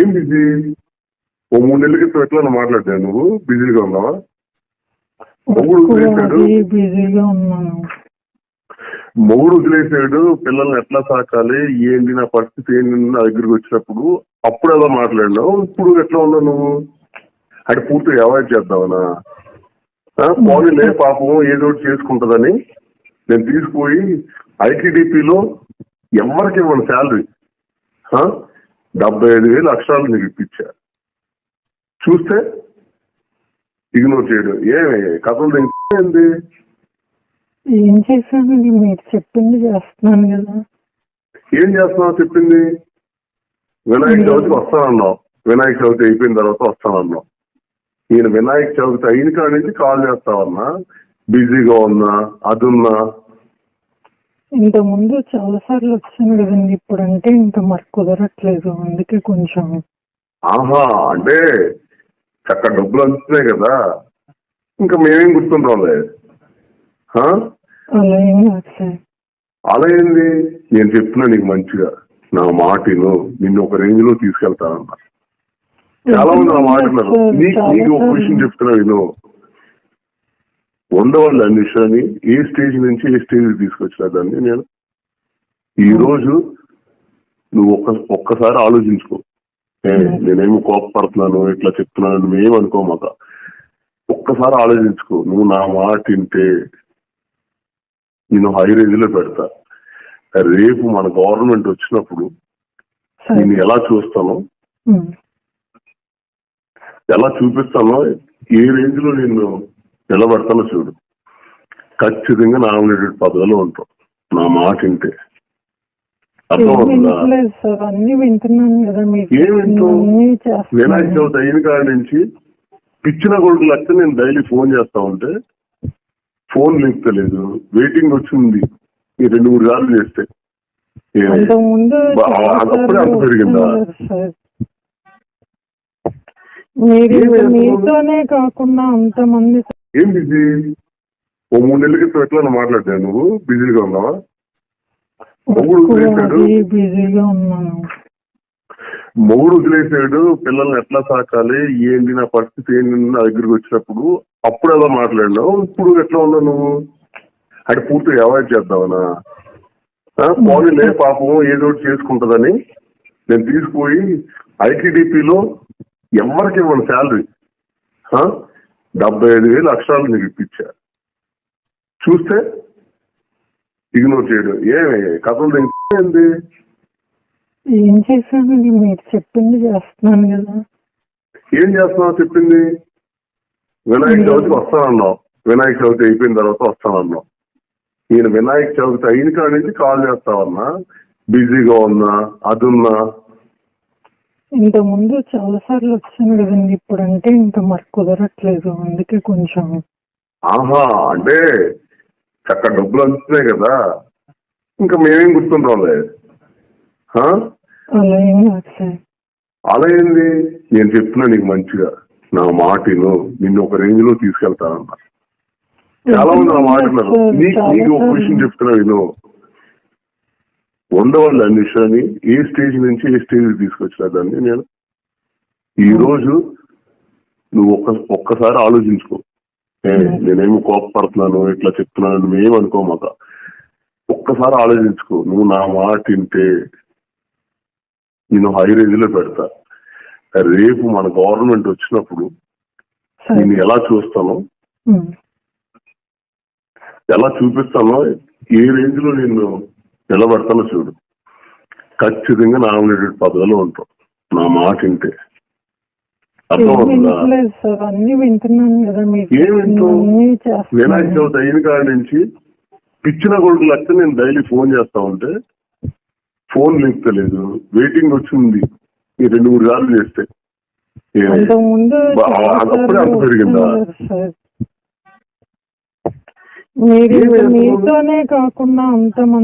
ఏం బిజీ? ఓ మూడు నెలల క్రితం ఎట్లా మాట్లాడాను నువ్వు? బిజీగా ఉన్నావా? మొగుడు వదిలేశాడు అది బిజీగా ఉన్నాను. మొగుడు వదిలేసాడు. పిల్లల్ని ఎట్లా సాకాలి? ఏంటి నా పరిస్థితి? ఏంటి నా దగ్గరికి వచ్చినప్పుడు అప్పుడు ఎలా మాట్లాడినావు? ఇప్పుడు ఎట్లా ఉన్నావు నువ్వు? అది పూర్తిగా అవాయిడ్ చేద్దామనా? పోనీలే పాపం ఏదో ఒకటి చేసుకుంటదని నేను తీసుకుపోయి ఐటీడీపీలో ఎవరికి ఇవ్వను శాలరీ. డెబ్బై ఐదు వేలు అక్షరాలు నీకు ఇప్పించా చూస్తే ఇగ్నోర్ చేయడం. ఏమి? కథలు ఏంది? ఏం చేశానండి మీరు చెప్పింది చేస్తున్నాను కదా. ఏం చేస్తున్నావు చెప్పింది? వినాయక చవితికి వస్తానన్నావు. వినాయక చవితి అయిపోయిన తర్వాత వస్తానన్నావు. ఈయన వినాయక చవితి అయిన కాడి నుంచి కాల్ చేస్తావన్నా. బిజీగా ఉన్నా అదున్నా ఇంత ముందు చాలా సార్లు వచ్చాను కదండి ఇప్పుడు అంటే ఇంకా మరి కుదరట్లేదు. అందుకే కొంచెం ఆహా అంటే చక్క డబ్బులు అందుతున్నాయి కదా. ఇంకా మేమేం గుర్తుంటాంలే ఆ? అలా ఏం కాదు సార్. అలా ఏంది? నేను చెప్తున్నా నీకు మంచిగా. నా మాటిను నిన్ను ఒక రేంజ్లో తీసుకెళ్తానన్నా. చాలా మంది నా మాట నీకు నీకు ఒక విషయం చెప్తున్నా విను. ఉండవాళ్ళు అన్ని విషయాన్ని ఏ స్టేజ్ నుంచి ఏ స్టేజ్ తీసుకొచ్చినా దాన్ని నేను ఈ రోజు నువ్వు ఒక్క ఒక్కసారి ఆలోచించుకో. నేనేమి కోపపడుతున్నాను ఇట్లా చెప్తున్నాను నువ్వేం అనుకో మాక. ఒక్కసారి ఆలోచించుకో. నువ్వు నా మాట వింటే నేను హై రేంజ్లో పెడతా. రేపు మన గవర్నమెంట్ వచ్చినప్పుడు నేను ఎలా చూస్తానో. ఎలా చూపిస్తానో ఏ రేంజ్లో నేను నిలబడతానో చూడు. ఖచ్చితంగా నామినేటెడ్ పదవిలో ఉంటాం. నా మాట? అన్ని వినాయక చవితి అయిన కాడి నుంచి పిచ్చిన కొడుకు లెక్క నేను డైలీ ఫోన్ చేస్తా ఉంటే ఫోన్ లేపుతలేదు వెయిటింగ్ వచ్చింది. ఈ రెండు మూడు సార్లు చేస్తే. అప్పుడే అంత పెరిగిందా? మీతోనే కాకుండా అంతమంది ఏం బిజీ? ఓ మూడు నెలల క్రితం ఎట్లా మాట్లాడాను నువ్వు? బిజీగా ఉన్నావా? మొగుడు బిజీగా ఉన్నాను. మొగుడు వదిలేసాడు. పిల్లల్ని ఎట్లా సాకాలి? ఏంటి నా పరిస్థితి? ఏంటి నా దగ్గరికి వచ్చినప్పుడు అప్పుడు ఎలా మాట్లాడినావు? ఇప్పుడు ఎట్లా ఉన్నావు నువ్వు? అది పూర్తిగా అవాయిడ్ చేద్దామనా? పోనీలే పాపం ఏదో ఒకటి చేసుకుంటదని నేను తీసుకుపోయి ఐటీడీపీలో ఎవరికి ఇవ్వను శాలరీ. డెబ్బై ఐదు వేలు అక్షరాలు నీకు ఇప్పించా చూస్తే ఇగ్నోర్ చేయడం. ఏమి? కథలు ఏంది? ఏం చేశానండి మీరు చెప్పింది చేస్తున్నాను కదా. ఏం చేస్తున్నావు చెప్పింది? వినాయక చవితికి వస్తానన్నావు. వినాయక చవితి అయిపోయిన తర్వాత వస్తానన్నావు. ఈయన వినాయక చవితి అయిన కాడి నుంచి కాల్ చేస్తావన్నా. బిజీగా ఉన్నా అదున్నా ఇంత ముందు చాలా సార్లు వచ్చాను కదండి ఇప్పుడు అంటే ఇంకా మరి కుదరట్లేదు. అందుకే కొంచెం ఆహా అంటే చక్క డబ్బులు అందుతున్నాయి కదా. ఇంకా మేమేం గుర్తుంటాంలే ఆ? అలా ఏం కాదు సార్. అలా ఏంది? నేను చెప్తున్నా నీకు మంచిగా. నా మాటిను నిన్ను ఒక రేంజ్లో తీసుకెళ్తానన్నా. చాలా మంది నా మాట నీకు నీకు ఒక విషయం చెప్తున్నా విను. ఉండవాళ్ళు అన్ని విషయాన్ని ఏ స్టేజ్ నుంచి ఏ స్టేజ్ తీసుకొచ్చినా దాన్ని నేను ఈ రోజు నువ్వు ఒక్క ఒక్కసారి ఆలోచించుకో. నేనేమి కోపపడుతున్నాను ఇట్లా చెప్తున్నాను నువ్వేం అనుకో మాక. ఒక్కసారి ఆలోచించుకో. నువ్వు నా మాట వింటే నేను హై రేంజ్లో పెడతా. రేపు మన గవర్నమెంట్ వచ్చినప్పుడు నేను ఎలా చూస్తానో. ఎలా చూపిస్తానో ఏ రేంజ్లో నేను నిలబడతానో చూడు. ఖచ్చితంగా నామినేటెడ్ పదవిలో ఉంటాం నా మాట వింటే. వినాయక చవితి అయిన కాడి నుంచి పిచ్చిన కొడుకు లెక్క నేను డైలీ ఫోన్ చేస్తా ఉంటే ఫోన్ లేపుతలేదు వెయిటింగ్ వచ్చింది. ఈ రెండు మూడు సార్లు చేస్తే. అంత అప్పుడే అంత పెరిగిందా? మీతోనే కాకుండా అంతమంది